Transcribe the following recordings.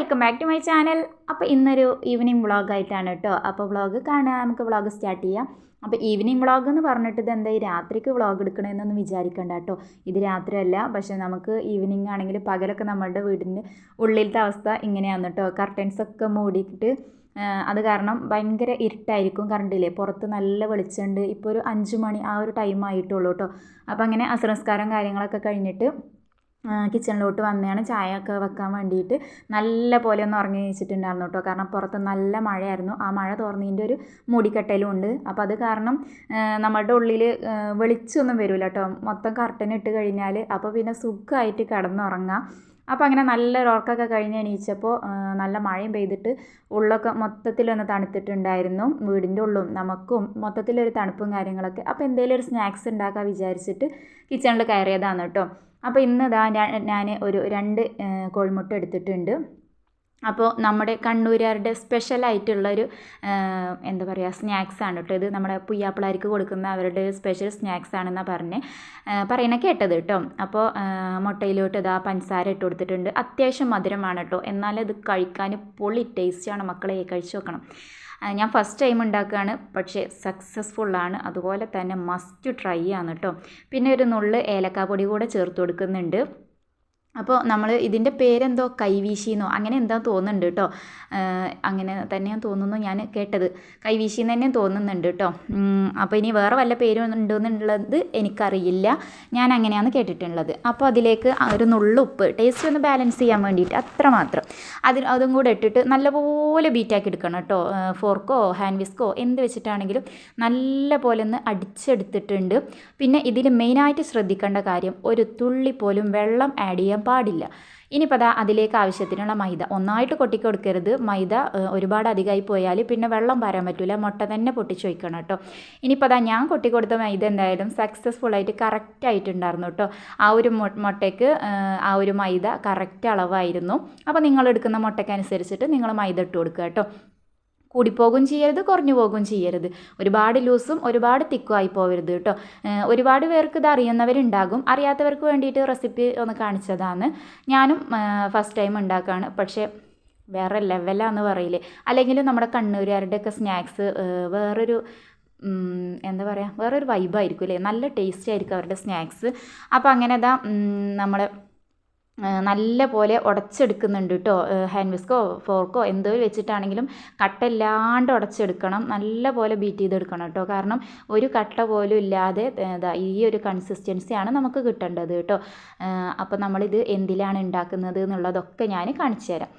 Welcome back to my channel അപ്പോൾ ഇന്നൊരു evening വ്ളോഗായിട്ടാണ് കേട്ടോ. അപ്പോൾ വ്ളോഗ് കാണാൻ നമുക്ക് വ്ളോഗ് സ്റ്റാർട്ട് ചെയ്യാം. അപ്പോൾ ഈവനിങ് വ്ളോഗ് എന്ന് പറഞ്ഞിട്ട് ഇത് എന്താ ഈ രാത്രിക്ക് വ്ളോഗ് എടുക്കണമെന്നൊന്നും വിചാരിക്കണ്ട കേട്ടോ. ഇത് രാത്രിയല്ല. പക്ഷേ നമുക്ക് ഈവനിങ് ആണെങ്കിൽ പകലൊക്കെ നമ്മളുടെ വീടിന്റെ ഉള്ളിലത്തെ അവസ്ഥ ഇങ്ങനെയാണ് കേട്ടോ. കർട്ടൻസൊക്കെ മൂടിയിട്ട് അത് കാരണം ഭയങ്കര ഇരുട്ടായിരിക്കും കറണ്ടില്ലേ പുറത്ത് നല്ല വെളിച്ചമുണ്ട്. ഇപ്പോൾ ഒരു അഞ്ച് മണി ആ ഒരു ടൈം ആയിട്ടുള്ളൂ കേട്ടോ. അപ്പോൾ അങ്ങനെ അസംസ്കാരം കാര്യങ്ങളൊക്കെ കഴിഞ്ഞിട്ട് കിച്ചണിലോട്ട് വന്നതാണ് ചായ ഒക്കെ വെക്കാൻ വേണ്ടിയിട്ട് നല്ല പോലെ ഒന്ന് ഉറങ്ങി വെച്ചിട്ടുണ്ടായിരുന്നു കേട്ടോ കാരണം പുറത്ത് നല്ല മഴയായിരുന്നു. ആ മഴ തോർന്നതിന്റെ ഒരു മൂടിക്കെട്ടലും ഉണ്ട് അപ്പോൾ അത് കാരണം നമ്മുടെ ഉള്ളിൽ വെളിച്ചൊന്നും വരില്ല കേട്ടോ മൊത്തം കർട്ടൻ ഇട്ട് കഴിഞ്ഞാൽ അപ്പോൾ പിന്നെ സുഖമായിട്ട് കിടന്നുറങ്ങാം. അപ്പോൾ അങ്ങനെ നല്ലൊരു ഉറക്കമൊക്കെ കഴിഞ്ഞ് എണീച്ചപ്പോൾ നല്ല മഴയും പെയ്തിട്ട് ഉള്ളൊക്കെ മൊത്തത്തിൽ ഒന്ന് തണുത്തിട്ടുണ്ടായിരുന്നു. വീടിന്റെ ഉള്ളും നമുക്കും മൊത്തത്തിലൊരു തണുപ്പും കാര്യങ്ങളൊക്കെ. അപ്പോൾ എന്തെങ്കിലും ഒരു സ്നാക്സ് ഉണ്ടാക്കാൻ വിചാരിച്ചിട്ട് കിച്ചണിൽ കയറിയതാണ് കേട്ടോ അപ്പോൾ ഇന്ന് ഇതാ ഞാൻ ഒരു രണ്ട് കോഴിമുട്ട എടുത്തിട്ടുണ്ട്. അപ്പോൾ നമ്മുടെ കണ്ണൂരുകാരുടെ സ്പെഷ്യലായിട്ടുള്ളൊരു എന്താ പറയുക സ്നാക്സ് ആണ് കേട്ടോ ഇത്. നമ്മുടെ പുയ്യാപ്പിളാർക്ക് കൊടുക്കുന്ന അവരുടെ സ്പെഷ്യൽ സ്നാക്സ് ആണെന്നാണ് പറഞ്ഞ്. പറയണ കേട്ടത് കേട്ടോ അപ്പോൾ മുട്ടയിലോട്ട് ഇതാ പഞ്ചസാര ഇട്ട് കൊടുത്തിട്ടുണ്ട്. അത്യാവശ്യം മധുരമാണ് കേട്ടോ എന്നാൽ ഇത് കഴിക്കാൻ പൊളി ടേസ്റ്റാണ് മക്കളെ കഴിച്ചു നോക്കണം. ഞാൻ ഫസ്റ്റ് ടൈം ഉണ്ടാക്കുകയാണ്. പക്ഷേ സക്സസ്ഫുള്ളാണ് അതുപോലെ തന്നെ മസ്റ്റ് ട്രൈ ആണ് കേട്ടോ പിന്നെ ഒരു നുള്ള് ഏലക്കാപ്പൊടി കൂടെ ചേർത്ത് കൊടുക്കുന്നുണ്ട്. അപ്പോൾ നമ്മൾ ഇതിന്റെ പേരെന്തോ കൈവീശിന്നോ അങ്ങനെ എന്താ തോന്നുന്നുണ്ട് കേട്ടോ അങ്ങനെ തന്നെയാണ് തോന്നുന്നു ഞാൻ കേട്ടത്. കൈവീശി എന്ന് തന്നെ തോന്നുന്നുണ്ട് കേട്ടോ അപ്പോൾ ഇനി വേറെ വല്ല പേരും ഉണ്ടെന്നുള്ളത് എനിക്കറിയില്ല. ഞാൻ അങ്ങനെയാണ് കേട്ടിട്ടുള്ളത്. അപ്പോൾ അതിലേക്ക് ഒരു നുള്ളു ഉപ്പ് ടേസ്റ്റ് ഒന്ന് ബാലൻസ് ചെയ്യാൻ വേണ്ടിയിട്ട് അത്രമാത്രം അതിൽ അതും കൂടെ ഇട്ടിട്ട് നല്ലപോലെ ബീറ്റാക്കി എടുക്കണം കേട്ടോ ഫോർക്കോ ഹാൻഡ് വിസ്കോ എന്ത് വെച്ചിട്ടാണെങ്കിലും നല്ല പോലെ ഒന്ന് അടിച്ചെടുത്തിട്ടുണ്ട്. പിന്നെ ഇതിൽ മെയിനായിട്ട് ശ്രദ്ധിക്കേണ്ട കാര്യം ഒരു തുള്ളി പോലും വെള്ളം ആഡ് ചെയ്യാൻ പാടില്ല. ഇനിയിപ്പോൾ അതാ അതിലേക്ക് ആവശ്യത്തിനുള്ള മൈദ. ഒന്നായിട്ട് കൊട്ടിക്കൊടുക്കരുത്. മൈദ ഒരുപാട് അധികമായി പോയാൽ പിന്നെ വെള്ളം പാരാൻ പറ്റില്ല മുട്ട തന്നെ പൊട്ടിച്ച് വയ്ക്കണം കേട്ടോ. ഇനിയിപ്പോൾ അതാ ഞാൻ കൊട്ടിക്കൊടുത്ത മൈദ എന്തായാലും സക്സസ്ഫുൾ ആയിട്ട് കറക്റ്റ് ആയിട്ടുണ്ടായിരുന്നു കേട്ടോ. ആ ഒരു മുട്ടയ്ക്ക് ആ ഒരു മൈദ കറക്റ്റ് അളവായിരുന്നു. അപ്പോൾ നിങ്ങൾ എടുക്കുന്ന മുട്ടയ്ക്കനുസരിച്ചിട്ട് നിങ്ങൾ മൈദ ഇട്ട് കൊടുക്കുക കേട്ടോ. കൂടിപ്പോകും ചെയ്യരുത് കുറഞ്ഞു പോകും ചെയ്യരുത്. ഒരുപാട് ലൂസും ഒരുപാട് തിക്കും ആയി പോകരുത് കേട്ടോ ഒരുപാട് പേർക്ക് ഇത് അറിയുന്നവരുണ്ടാകും. അറിയാത്തവർക്ക് വേണ്ടിയിട്ട് റെസിപ്പി ഒന്ന് കാണിച്ചതാണ്. ഞാനും ഫസ്റ്റ് ടൈം ഉണ്ടാക്കുകയാണ് പക്ഷേ വേറെ ലെവലാന്ന് പറയില്ലേ? അല്ലെങ്കിൽ നമ്മുടെ കണ്ണൂരുകാരുടെയൊക്കെ സ്നാക്സ് വേറൊരു എന്താ പറയുക വേറൊരു വൈബായിരിക്കും അല്ലേ? നല്ല ടേസ്റ്റ് ആയിരിക്കും അവരുടെ സ്നാക്സ് അപ്പോൾ അങ്ങനെ ഇതാ നമ്മളെ നല്ല പോലെ ഉടച്ചെടുക്കുന്നുണ്ട് കേട്ടോ ഹാൻഡ് വിസ്കോ ഫോർക്കോ എന്തോ വെച്ചിട്ടാണെങ്കിലും കട്ടല്ലാണ്ട് ഉടച്ചെടുക്കണം. നല്ല പോലെ ബീറ്റ് ചെയ്തെടുക്കണം കേട്ടോ കാരണം ഒരു കട്ട പോലും ഇല്ലാതെ ഈ ഒരു കൺസിസ്റ്റൻസിയാണ് നമുക്ക് കിട്ടേണ്ടത് കേട്ടോ അപ്പോൾ നമ്മളിത് എന്തിലാണ് ഉണ്ടാക്കുന്നത് എന്നുള്ളതൊക്കെ ഞാൻ കാണിച്ചു തരാം.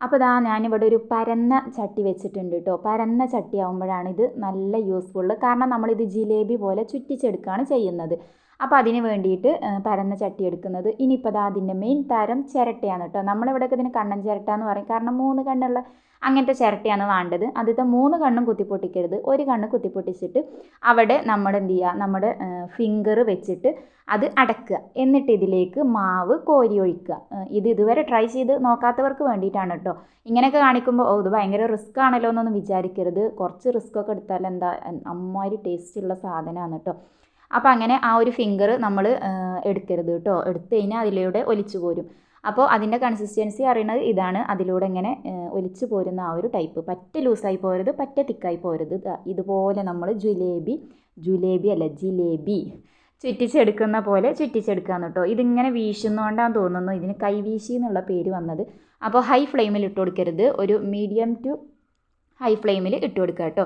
അപ്പോൾ ഇതാ ഞാനിവിടെ ഒരു പരന്ന ചട്ടി വെച്ചിട്ടുണ്ട് കേട്ടോ പരന്ന ചട്ടി ആകുമ്പോഴാണ് ഇത് നല്ല യൂസ്ഫുൾ കാരണം നമ്മളിത് ജിലേബി പോലെ ചുറ്റിച്ചെടുക്കുകയാണ് ചെയ്യുന്നത്. അപ്പോൾ അതിന് വേണ്ടിയിട്ട് പരന്ന ചട്ടി എടുക്കുന്നത്. ഇനിയിപ്പോൾ അത് അതിന്റെ മെയിൻ തരം ചിരട്ടയാണ് കേട്ടോ. നമ്മളിവിടെയൊക്കെ ഇതിന് കണ്ണൻ ചിരട്ട എന്ന് പറയും. കാരണം മൂന്ന് കണ്ണുള്ള അങ്ങനത്തെ ചിരട്ടയാണ് വേണ്ടത്. ആദ്യത്തെ മൂന്ന് കണ്ണും കുത്തിപ്പൊട്ടിക്കരുത്. ഒരു കണ്ണ് കുത്തിപ്പൊട്ടിച്ചിട്ട് അവിടെ നമ്മൾ എന്ത് ചെയ്യുക? നമ്മുടെ ഫിംഗർ വെച്ചിട്ട് അത് അടക്കുക. എന്നിട്ട് ഇതിലേക്ക് മാവ് കോരി ഒഴിക്കുക. ഇത് ഇതുവരെ ട്രൈ ചെയ്ത് നോക്കാത്തവർക്ക് വേണ്ടിയിട്ടാണ് കേട്ടോ. ഇങ്ങനെയൊക്കെ കാണിക്കുമ്പോൾ ഓ ഇത് ഭയങ്കര റിസ്ക് ആണല്ലോ എന്നൊന്നും വിചാരിക്കരുത്. കുറച്ച് റിസ്ക് ഒക്കെ എടുത്താൽ എന്താ? അമ്മാതിരി ടേസ്റ്റ് ഉള്ള സാധനമാണ് കേട്ടോ. അപ്പോൾ അങ്ങനെ ആ ഒരു ഫിംഗർ നമ്മൾ എടുക്കരുത് കേട്ടോ എടുത്തു കഴിഞ്ഞാൽ അതിലൂടെ ഒലിച്ചു പോരും. അപ്പോൾ അതിന്റെ കൺസിസ്റ്റൻസി അറിയണത് ഇതാണ്. അതിലൂടെ ഇങ്ങനെ ഒലിച്ചു പോരുന്ന ആ ഒരു ടൈപ്പ് പറ്റ ലൂസായി പോരുത് പറ്റ തിക്കായി പോരുത്. ഇതുപോലെ നമ്മൾ ജുലേബി ജുലേബി അല്ല ജിലേബി ചുറ്റിച്ചെടുക്കുന്ന പോലെ ചുറ്റിച്ചെടുക്കാന്ന് കേട്ടോ ഇതിങ്ങനെ വീശുന്നതുകൊണ്ടാന്ന് തോന്നുന്നു. ഇതിന് കൈവീശി എന്നുള്ള പേര് വന്നത്. അപ്പോൾ ഹൈ ഫ്ലെയിമിൽ ഇട്ട് കൊടുക്കരുത്. ഒരു മീഡിയം ടു ഹൈ ഫ്ലെയിമിൽ ഇട്ട് കൊടുക്കുക കേട്ടോ.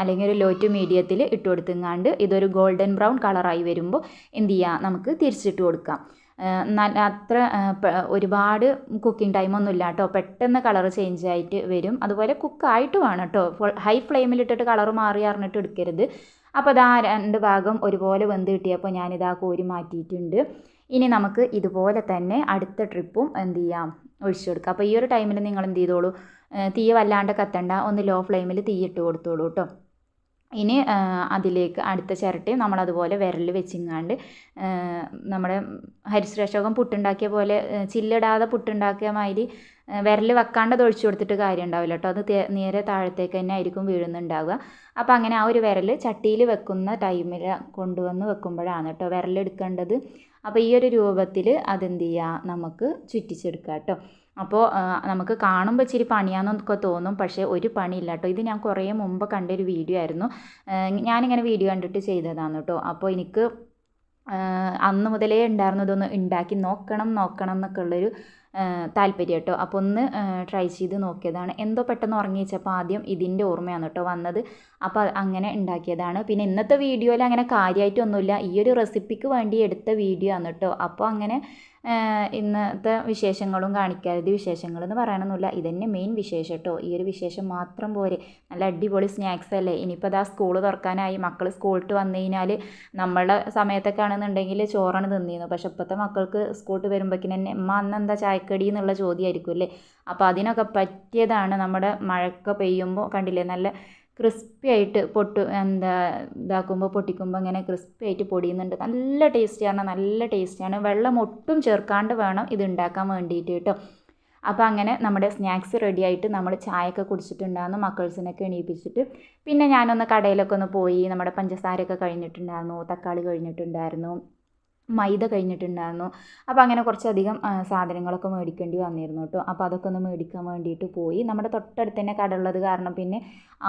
അല്ലെങ്കിൽ ഒരു ലോ ടു മീഡിയത്തിൽ ഇട്ട് കൊടുത്തുങ്ങാണ്ട് ഇതൊരു ഗോൾഡൻ ബ്രൗൺ കളറായി വരുമ്പോൾ എന്ത് ചെയ്യുക നമുക്ക് തിരിച്ചിട്ട് കൊടുക്കാം. നല്ല അത്ര ഒരുപാട് കുക്കിംഗ് ടൈമൊന്നും ഇല്ല കേട്ടോ. പെട്ടെന്ന് കളർ ചേഞ്ച് ആയിട്ട് വരും. അതുപോലെ കുക്കായിട്ട് വേണം കേട്ടോ. ഹൈ ഫ്ലെയിമിൽ ഇട്ടിട്ട് കളർ മാറി അറിഞ്ഞിട്ട് എടുക്കരുത്. അപ്പോൾ അതാ രണ്ട് ഭാഗം ഒരുപോലെ വെന്ത് കിട്ടിയപ്പോൾ ഞാനിതാ കോരി മാറ്റിയിട്ടുണ്ട്. ഇനി നമുക്ക് ഇതുപോലെ തന്നെ അടുത്ത ട്രിപ്പും എന്ത് ചെയ്യാം? ഒഴിച്ചു കൊടുക്കാം. അപ്പോൾ ഈ ഒരു ടൈമിൽ നിങ്ങൾ എന്ത് ചെയ്തോളൂ? തീ വല്ലാണ്ട് കത്തണ്ട. ഒന്ന് ലോ ഫ്ലെയിമിൽ തീ ഇട്ട് കൊടുത്തോളൂ കേട്ടോ ഇനി അതിലേക്ക് അടുത്ത ചിരട്ടി നമ്മളതുപോലെ വിരൽ വെച്ചിങ്ങാണ്ട് നമ്മുടെ ഹരിശ്രേഷകം പുട്ടുണ്ടാക്കിയ പോലെ ചില്ലിടാതെ പുട്ടുണ്ടാക്കിയ മാതിരി വിരൽ വെക്കാണ്ട് ഒഴിച്ചു കൊടുത്തിട്ട് കാര്യം ഉണ്ടാവില്ല കേട്ടോ അത് നേരെ താഴത്തേക്ക് തന്നെ ആയിരിക്കും വീഴുന്നുണ്ടാവുക. അപ്പോൾ അങ്ങനെ ആ ഒരു വിരൽ ചട്ടിയിൽ വെക്കുന്ന ടൈമിൽ കൊണ്ടുവന്ന് വെക്കുമ്പോഴാണ് കേട്ടോ വിരലെടുക്കേണ്ടത് അപ്പോൾ ഈ ഒരു രൂപത്തിൽ അതെന്ത് ചെയ്യുക നമുക്ക് ചുറ്റിച്ചെടുക്കാം കേട്ടോ അപ്പോൾ നമുക്ക് കാണുമ്പോൾ ഇച്ചിരി പണിയാന്നൊക്കെ തോന്നും പക്ഷേ ഒരു പണിയില്ല കേട്ടോ. ഇത് ഞാൻ കുറേ മുമ്പ് കണ്ടൊരു വീഡിയോ ആയിരുന്നു. ഞാനിങ്ങനെ വീഡിയോ കണ്ടിട്ട് ചെയ്തതാണ് കേട്ടോ. അപ്പോൾ എനിക്ക് അന്ന് മുതലേ ഉണ്ടായിരുന്നു ഇതൊന്ന് ഉണ്ടാക്കി നോക്കണം നോക്കണം എന്നൊക്കെ ഉള്ളൊരു താല്പര്യം കേട്ടോ. അപ്പോൾ ഒന്ന് ട്രൈ ചെയ്ത് നോക്കിയതാണ്. എന്തോ പെട്ടെന്ന് ഉറങ്ങി വെച്ചപ്പോൾ ആദ്യം ഇതിന്റെ ഓർമ്മയാണ് കേട്ടോ വന്നത്. അപ്പോൾ അങ്ങനെ ഉണ്ടാക്കിയതാണ്. പിന്നെ ഇന്നത്തെ വീഡിയോയിൽ അങ്ങനെ കാര്യമായിട്ടൊന്നുമില്ല ഈ ഒരു റെസിപ്പിക്ക് വേണ്ടി എടുത്ത വീഡിയോ ആണ് കേട്ടോ. അപ്പോൾ അങ്ങനെ ഇന്നത്തെ വിശേഷങ്ങളും കാണിക്കരുത്. വിശേഷങ്ങൾ എന്ന് പറയണമെന്നില്ല ഇതന്നെ മെയിൻ വിശേഷം കേട്ടോ ഈ ഒരു വിശേഷം മാത്രം പോരെ. നല്ല അടിപൊളി സ്നാക്സ് അല്ലേ? ഇനിയിപ്പോൾ അതാ സ്കൂൾ തുറക്കാനായി. മക്കൾ സ്കൂളിട്ട് വന്നു കഴിഞ്ഞാൽ നമ്മളുടെ സമയത്തൊക്കെ ആണെന്നുണ്ടെങ്കിൽ ചോറാണ് തിന്നിരുന്നു പക്ഷെ ഇപ്പോഴത്തെ മക്കൾക്ക് സ്കൂളിട്ട് വരുമ്പോഴേക്കും തന്നെ അമ്മ അന്ന് എന്താ ചായക്കടി എന്നുള്ള ചോദ്യമായിരിക്കും അല്ലേ? അപ്പോൾ അതിനൊക്കെ പറ്റിയതാണ് നമ്മുടെ മഴക്ക പെയ്യുമ്പോൾ കണ്ടില്ലേ? നല്ല ക്രിസ്പി ആയിട്ട് പൊട്ട് എന്താ ഇതാക്കുമ്പോൾ പൊട്ടിക്കുമ്പോൾ ഇങ്ങനെ ക്രിസ്പി ആയിട്ട് പൊടിയുന്നുണ്ട്. നല്ല ടേസ്റ്റിയാണ് നല്ല ടേസ്റ്റിയാണ് വെള്ളം ഒട്ടും ചേർക്കാണ്ട് വേണം ഇത് ഉണ്ടാക്കാൻ വേണ്ടിയിട്ട് കേട്ടോ. അപ്പോൾ അങ്ങനെ നമ്മുടെ സ്നാക്സ് റെഡി ആയിട്ട് നമ്മൾ ചായയൊക്കെ കുടിച്ചിട്ടുണ്ടായിരുന്നു മക്കൾസിനൊക്കെ എണീപ്പിച്ചിട്ട്. പിന്നെ ഞാനൊന്ന് കടയിലൊക്കെ ഒന്ന് പോയി നമ്മുടെ പഞ്ചസാരയൊക്കെ കഴിഞ്ഞിട്ടുണ്ടായിരുന്നു തക്കാളി കഴിഞ്ഞിട്ടുണ്ടായിരുന്നു. മൈദ കഴിഞ്ഞിട്ടുണ്ടായിരുന്നു. അപ്പോൾ അങ്ങനെ കുറച്ചധികം സാധനങ്ങളൊക്കെ മേടിക്കേണ്ടി വന്നിരുന്നു കേട്ടോ അപ്പോൾ അതൊക്കെ ഒന്ന് മേടിക്കാൻ വേണ്ടിയിട്ട് പോയി. നമ്മുടെ തൊട്ടടുത്ത് തന്നെ കട ഉള്ളത് കാരണം പിന്നെ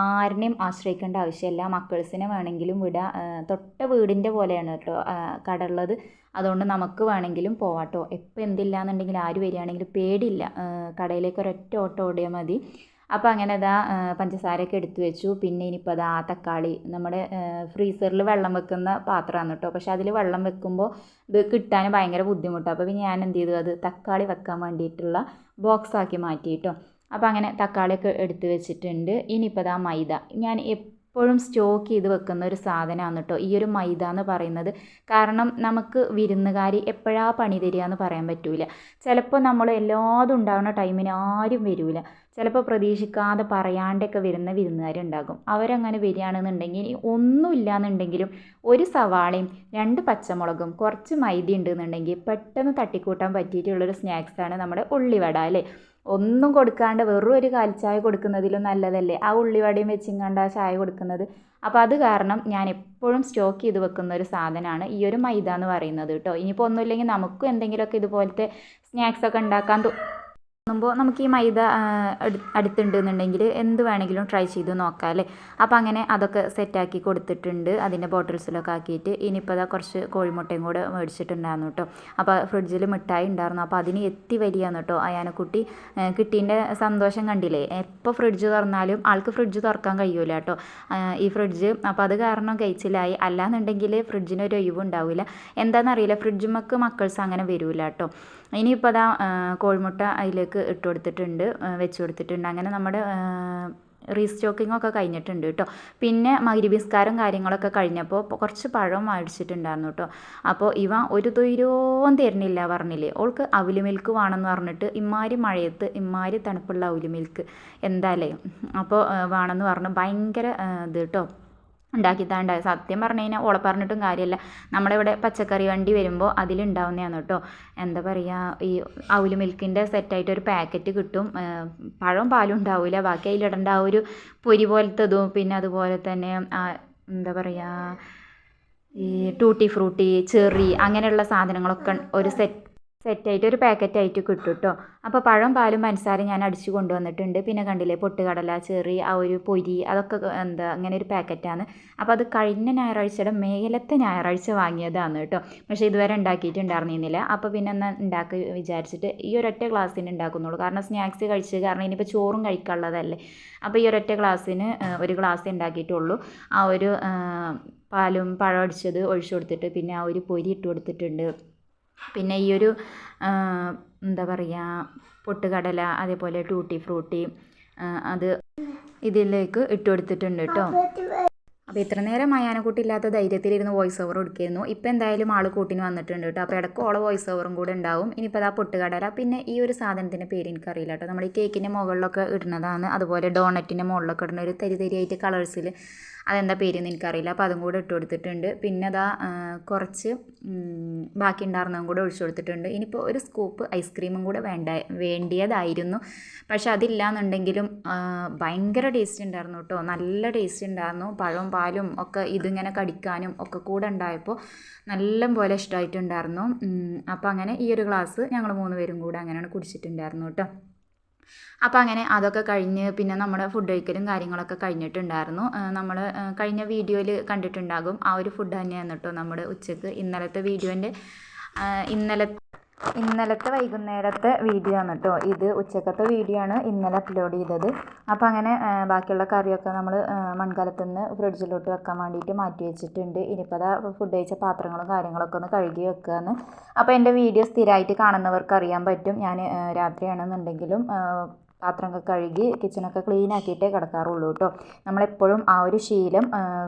ആരിനെയും ആശ്രയിക്കേണ്ട ആവശ്യമില്ല മക്കൾസിനെ വേണമെങ്കിലും വിടാം. തൊട്ട വീടിന്റെ പോലെയാണ് കേട്ടോ കട ഉള്ളത്. അതുകൊണ്ട് നമുക്ക് വേണമെങ്കിലും പോവാട്ടോ എപ്പോൾ എന്തില്ലാന്നുണ്ടെങ്കിൽ ആര് വരികയാണെങ്കിലും പേടിയില്ല. കടയിലേക്ക് ഒരൊറ്റ ഓട്ടോ ഓടിയാൽ മതി. അപ്പോൾ അങ്ങനെ അതാ പഞ്ചസാരയൊക്കെ എടുത്തു വെച്ചു. പിന്നെ ഇനിയിപ്പോൾ അതാ തക്കാളി നമ്മുടെ ഫ്രീസറിൽ വെള്ളം വെക്കുന്ന പാത്രമാണ് കേട്ടോ പക്ഷേ അതിൽ വെള്ളം വെക്കുമ്പോൾ ഇത് കിട്ടാൻ ഭയങ്കര ബുദ്ധിമുട്ടാണ് അപ്പോൾ പിന്നെ ഞാൻ എന്ത് ചെയ്തു അത് തക്കാളി വെക്കാൻ വേണ്ടിയിട്ടുള്ള ബോക്സാക്കി മാറ്റി കേട്ടോ അപ്പോൾ അങ്ങനെ തക്കാളിയൊക്കെ എടുത്ത് വെച്ചിട്ടുണ്ട്. ഇനിയിപ്പോൾ അതാ മൈദ. ഞാൻ എപ്പോഴും സ്റ്റോക്ക് ചെയ്ത് വെക്കുന്ന ഒരു സാധനമാണ് കേട്ടോ ഈ ഒരു മൈദ എന്ന് പറയുന്നത്. കാരണം നമുക്ക് വിരുന്നുകാരി എപ്പോഴാ പണി തരിക എന്ന് പറയാൻ പറ്റില്ല ചിലപ്പോൾ നമ്മൾ എല്ലാതും ഉണ്ടാവുന്ന ടൈമിന് ആരും വരില്ല ചിലപ്പോൾ പ്രതീക്ഷിക്കാതെ പറയാണ്ടൊക്കെ വരുന്ന വിരുന്നുകാരുണ്ടാകും. അവരങ്ങനെ വരികയാണെന്നുണ്ടെങ്കിൽ ഒന്നുമില്ല എന്നുണ്ടെങ്കിലും ഒരു സവാളയും രണ്ട് പച്ചമുളകും കുറച്ച് മൈദ ഉണ്ടെന്നുണ്ടെങ്കിൽ പെട്ടെന്ന് തട്ടിക്കൂട്ടാൻ പറ്റിയിട്ടുള്ളൊരു സ്നാക്സാണ് നമ്മുടെ ഉള്ളിവട അല്ലേ? ഒന്നും കൊടുക്കാണ്ട് വെറും ഒരു കാൽച്ചായ കൊടുക്കുന്നതിലും നല്ലതല്ലേ? ആ ഉള്ളിവടയും വെച്ചിങ്ങാണ്ട് ആ ചായ കൊടുക്കുന്നത്. അപ്പോൾ അത് കാരണം ഞാൻ എപ്പോഴും സ്റ്റോക്ക് ചെയ്ത് വെക്കുന്ന ഒരു സാധനമാണ് ഈ ഒരു മൈദ എന്ന് പറയുന്നത് കേട്ടോ. ഇനിയിപ്പോൾ ഒന്നുമില്ലെങ്കിൽ നമുക്കും എന്തെങ്കിലുമൊക്കെ ഇതുപോലത്തെ സ്നാക്സൊക്കെ ഉണ്ടാക്കാൻ തോന്നുമ്പോൾ നമുക്ക് ഈ മൈദ അടുത്തുണ്ടെന്നുണ്ടെങ്കിൽ എന്ത് വേണമെങ്കിലും ട്രൈ ചെയ്ത് നോക്കാം അല്ലേ? അപ്പോൾ അങ്ങനെ അതൊക്കെ സെറ്റാക്കി കൊടുത്തിട്ടുണ്ട്. അതിന്റെ ബോട്ടിൽസിലൊക്കെ ആക്കിയിട്ട് ഇനിയിപ്പോൾ അതാ കുറച്ച് കോഴിമുട്ടയും കൂടെ മേടിച്ചിട്ടുണ്ടായിരുന്നു കേട്ടോ അപ്പോൾ ഫ്രിഡ്ജിൽ മിഠായി ഉണ്ടായിരുന്നു. അപ്പോൾ അതിന് എത്തി വരികയാണ് കേട്ടോ അയാനക്കുട്ടി. കിട്ടീന്റെ സന്തോഷം കണ്ടില്ലേ? എപ്പോൾ ഫ്രിഡ്ജ് തുറന്നാലും ആൾക്ക് ഫ്രിഡ്ജ് തുറക്കാൻ കഴിയൂല കേട്ടോ ഈ ഫ്രിഡ്ജ് അപ്പോൾ അത് കാരണം കഴിച്ചിലായി അല്ലാന്നുണ്ടെങ്കിൽ ഫ്രിഡ്ജിന് ഒരു ഒഴിവ് ഉണ്ടാവില്ല എന്താണെന്നറിയില്ല ഫ്രിഡ്ജുമക്ക് മക്കൾസ് അങ്ങനെ വരില്ല കേട്ടോ ഇനിയിപ്പോൾ അതാ കോഴിമുട്ട അതിലേക്ക് ഇട്ട് കൊടുത്തിട്ടുണ്ട് വെച്ച് കൊടുത്തിട്ടുണ്ട്. അങ്ങനെ നമ്മുടെ റീസ്റ്റോക്കിംഗ് ഒക്കെ കഴിഞ്ഞിട്ടുണ്ട് കേട്ടോ. പിന്നെ മകിരിബിസ്കാരം കാര്യങ്ങളൊക്കെ കഴിഞ്ഞപ്പോൾ കുറച്ച് പഴം മേടിച്ചിട്ടുണ്ടായിരുന്നു കേട്ടോ. അപ്പോൾ ഇവ ഒരു തൊയിരോം തരുന്നില്ല പറഞ്ഞില്ലേ? ഓൾക്ക് അവൽ മിൽക്ക് വേണമെന്ന് പറഞ്ഞിട്ട് ഇമ്മാരി മഴയത്ത് ഇമ്മാരി തണുപ്പുള്ള അവൽ മിൽക്ക് എന്തായാലേ. അപ്പോൾ വേണമെന്ന് പറഞ്ഞു. ഭയങ്കര ഇത് കേട്ടോ. ഉണ്ടാക്കിത്താണ്ടായി സത്യം പറഞ്ഞു കഴിഞ്ഞാൽ ഓളെ പറഞ്ഞിട്ടും കാര്യമില്ല നമ്മളിവിടെ പച്ചക്കറി വണ്ടി വരുമ്പോൾ അതിലുണ്ടാവുന്നതാണ് കേട്ടോ എന്താ പറയുക ഈ അവൽ മിൽക്കിന്റെ സെറ്റായിട്ട് ഒരു പാക്കറ്റ് കിട്ടും. പഴവും പാലും ഉണ്ടാവില്ല ബാക്കി അതിലിടേണ്ട ആ ഒരു പൊരി പോലത്തതും പിന്നെ അതുപോലെ തന്നെ എന്താ പറയുക ഈ ടൂട്ടി ഫ്രൂട്ടി ചെറി അങ്ങനെയുള്ള സാധനങ്ങളൊക്കെ ഒരു സെറ്റ് സെറ്റായിട്ട് ഒരു പാക്കറ്റായിട്ട് കിട്ടും കേട്ടോ അപ്പോൾ പഴം പാലും പഞ്ചസാരയും ഞാൻ അടിച്ച് കൊണ്ടുവന്നിട്ടുണ്ട്. പിന്നെ കണ്ടില്ലേ പൊട്ടുകടല ചെറി ആ ഒരു പൊരി അതൊക്കെ എന്താ അങ്ങനെ ഒരു പാക്കറ്റാണ്. അപ്പോൾ അത് കഴിഞ്ഞ ഞായറാഴ്ചയുടെ മേലത്തെ ഞായറാഴ്ച വാങ്ങിയതാണ് കേട്ടോ. പക്ഷേ ഇതുവരെ ഉണ്ടാക്കിയിട്ടുണ്ടായിരുന്നില്ല. അപ്പോൾ പിന്നെ എന്നാൽ ഉണ്ടാക്കി വിചാരിച്ചിട്ട് ഈ ഒരൊറ്റ ഗ്ലാസ്സിന് ഉണ്ടാക്കുന്നുള്ളൂ. കാരണം സ്നാക്സ് കഴിച്ച് കാരണം ഇനിയിപ്പോൾ ചോറും കഴിക്കാനുള്ളതല്ലേ. അപ്പോൾ ഈ ഒരൊറ്റ ഗ്ലാസ്സിന് ഒരു ഗ്ലാസ് ഉണ്ടാക്കിയിട്ടുള്ളൂ. ആ ഒരു പാലും പഴം അടിച്ചത് ഒഴിച്ചു കൊടുത്തിട്ട് പിന്നെ ആ ഒരു പൊരി ഇട്ട് കൊടുത്തിട്ടുണ്ട്. പിന്നെ ഈ ഒരു എന്താ പറയുക പൊട്ടുകടല അതേപോലെ ടൂട്ടി ഫ്രൂട്ടി അത് ഇതിലേക്ക് ഇട്ട് കൊടുത്തിട്ടുണ്ട് കേട്ടോ അപ്പോൾ ഇത്ര നേരം മയാനക്കുട്ടി ഇല്ലാത്ത ധൈര്യത്തിലിരുന്ന് വോയിസ് ഓവർ കൊടുക്കുകയായിരുന്നു ഇപ്പോൾ എന്തായാലും ആൾ കൂട്ടിന് വന്നിട്ടുണ്ട് കേട്ടോ. അപ്പോൾ ഇടയ്ക്ക് ഓളെ വോയിസ് ഓവറും കൂടെ ഉണ്ടാവും. ഇനിയിപ്പോൾ അതാ പൊട്ടുകടല. പിന്നെ ഈ ഒരു സാധനത്തിന്റെ പേര് എനിക്കറിയില്ല കേട്ടോ. നമ്മൾ ഈ കേക്കിന്റെ മുകളിലൊക്കെ ഇടുന്നതാണ്. അതുപോലെ ഡോണറ്റിന്റെ മുകളിലൊക്കെ ഇടുന്ന ഒരു തരി തരിയായിട്ട് കളേഴ്സിൽ അതെന്താ പേരെന്ന് എനിക്കറിയില്ല. അപ്പോൾ അതും കൂടെ ഇട്ട് കൊടുത്തിട്ടുണ്ട്. പിന്നെ അതാ കുറച്ച് ബാക്കി ഉണ്ടായിരുന്നതും കൂടെ ഒഴിച്ചു കൊടുത്തിട്ടുണ്ട്. ഇനിയിപ്പോൾ ഒരു സ്കൂപ്പ് ഐസ്ക്രീമും കൂടെ വേണ്ട വേണ്ടിയതായിരുന്നു. പക്ഷെ അതില്ലാന്നുണ്ടെങ്കിലും എന്നുണ്ടെങ്കിലും ഭയങ്കര ടേസ്റ്റ് ഉണ്ടായിരുന്നു കേട്ടോ. നല്ല ടേസ്റ്റ് ഉണ്ടായിരുന്നു. പഴവും പാലും ഒക്കെ ഇതിങ്ങനെ കടിക്കാനും ഒക്കെ കൂടെ ഉണ്ടായപ്പോൾ നല്ല പോലെ ഇഷ്ടമായിട്ടുണ്ടായിരുന്നു അപ്പോൾ അങ്ങനെ ഈ ഒരു ഗ്ലാസ് ഞങ്ങൾ മൂന്ന് പേരും കൂടെ അങ്ങനെയാണ് കുടിച്ചിട്ടുണ്ടായിരുന്നു കേട്ടോ. അപ്പോൾ അങ്ങനെ അതൊക്കെ കഴിഞ്ഞ് പിന്നെ നമ്മുടെ ഫുഡ് കഴിക്കലും കാര്യങ്ങളൊക്കെ കഴിഞ്ഞിട്ടുണ്ടായിരുന്നു. നമ്മൾ കഴിഞ്ഞ വീഡിയോയിൽ കണ്ടിട്ടുണ്ടാകും ആ ഒരു ഫുഡ് തന്നെയാണ് കേട്ടോ നമ്മുടെ ഉച്ചയ്ക്ക് ഇന്നലത്തെ വീഡിയോന്റെ ഇന്നലെ ഇന്നലത്തെ വൈകുന്നേരത്തെ വീഡിയോ ആണ് കേട്ടോ ഇത്. ഉച്ചക്കത്തെ വീഡിയോ ആണ് ഇന്നലെ അപ്ലോഡ് ചെയ്തത്. അപ്പോൾ അങ്ങനെ ബാക്കിയുള്ള കറിയൊക്കെ നമ്മൾ മൺകാലത്ത് നിന്ന് ഫ്രിഡ്ജിലോട്ട് വെക്കാൻ വേണ്ടിയിട്ട് മാറ്റി വെച്ചിട്ടുണ്ട്. ഇനിയിപ്പോൾ അതാ ഫുഡ് കഴിച്ച പാത്രങ്ങളും കാര്യങ്ങളൊക്കെ ഒന്ന് കഴുകി വെക്കുകയാണ് അപ്പോൾ എന്റെ വീഡിയോ സ്ഥിരമായിട്ട് കാണുന്നവർക്ക് അറിയാൻ പറ്റും. ഞാൻ രാത്രിയാണെന്നുണ്ടെങ്കിലും പാത്രമൊക്കെ കഴുകി കിച്ചണൊക്കെ ക്ലീൻ ആക്കിയിട്ടേ കിടക്കാറുള്ളൂ കേട്ടോ. നമ്മളെപ്പോഴും ആ ഒരു ശീലം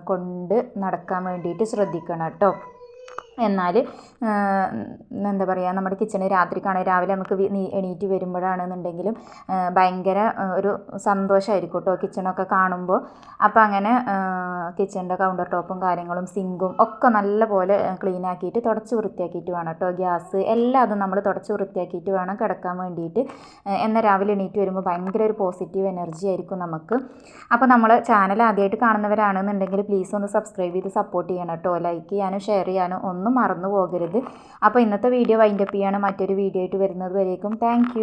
കൊണ്ട് നടക്കാൻ വേണ്ടിയിട്ട് ശ്രദ്ധിക്കണം കേട്ടോ. എന്നാൽ എന്താ പറയുക നമ്മുടെ കിച്ചണിൽ രാത്രി കാണാൻ രാവിലെ നമുക്ക് എണീറ്റ് വരുമ്പോഴാണെന്നുണ്ടെങ്കിലും ഭയങ്കര ഒരു സന്തോഷമായിരിക്കും കേട്ടോ കിച്ചണൊക്കെ കാണുമ്പോൾ. അപ്പോൾ അങ്ങനെ കിച്ചണിന്റെ കൗണ്ടർ ടോപ്പും കാര്യങ്ങളും സിങ്കും ഒക്കെ നല്ല പോലെ ക്ലീൻ ആക്കിയിട്ട് തുടച്ച് വൃത്തിയാക്കിയിട്ട് വേണം കേട്ടോ. ഗ്യാസ് എല്ലാം അതും നമ്മൾ തുടച്ച് വൃത്തിയാക്കിയിട്ട് വേണം കിടക്കാൻ വേണ്ടിയിട്ട്. എന്നാൽ രാവിലെ എണീറ്റ് വരുമ്പോൾ ഭയങ്കര ഒരു പോസിറ്റീവ് എനർജി ആയിരിക്കും നമുക്ക്. അപ്പോൾ നമ്മൾ ചാനൽ ആദ്യമായിട്ട് കാണുന്നവരാണെന്നുണ്ടെങ്കിൽ പ്ലീസ് ഒന്ന് സബ്സ്ക്രൈബ് ചെയ്ത് സപ്പോർട്ട് ചെയ്യണം കേട്ടോ. ലൈക്ക് ചെയ്യാനും ഷെയർ ചെയ്യാനും ഒന്നും മറന്നു പോകരുത് അപ്പോൾ ഇന്നത്തെ വീഡിയോ വൈൻഡപ്പ് ചെയ്യാണ്. മറ്റൊരു വീഡിയോ ആയിട്ട് വരുന്നത് വരേക്കും. താങ്ക്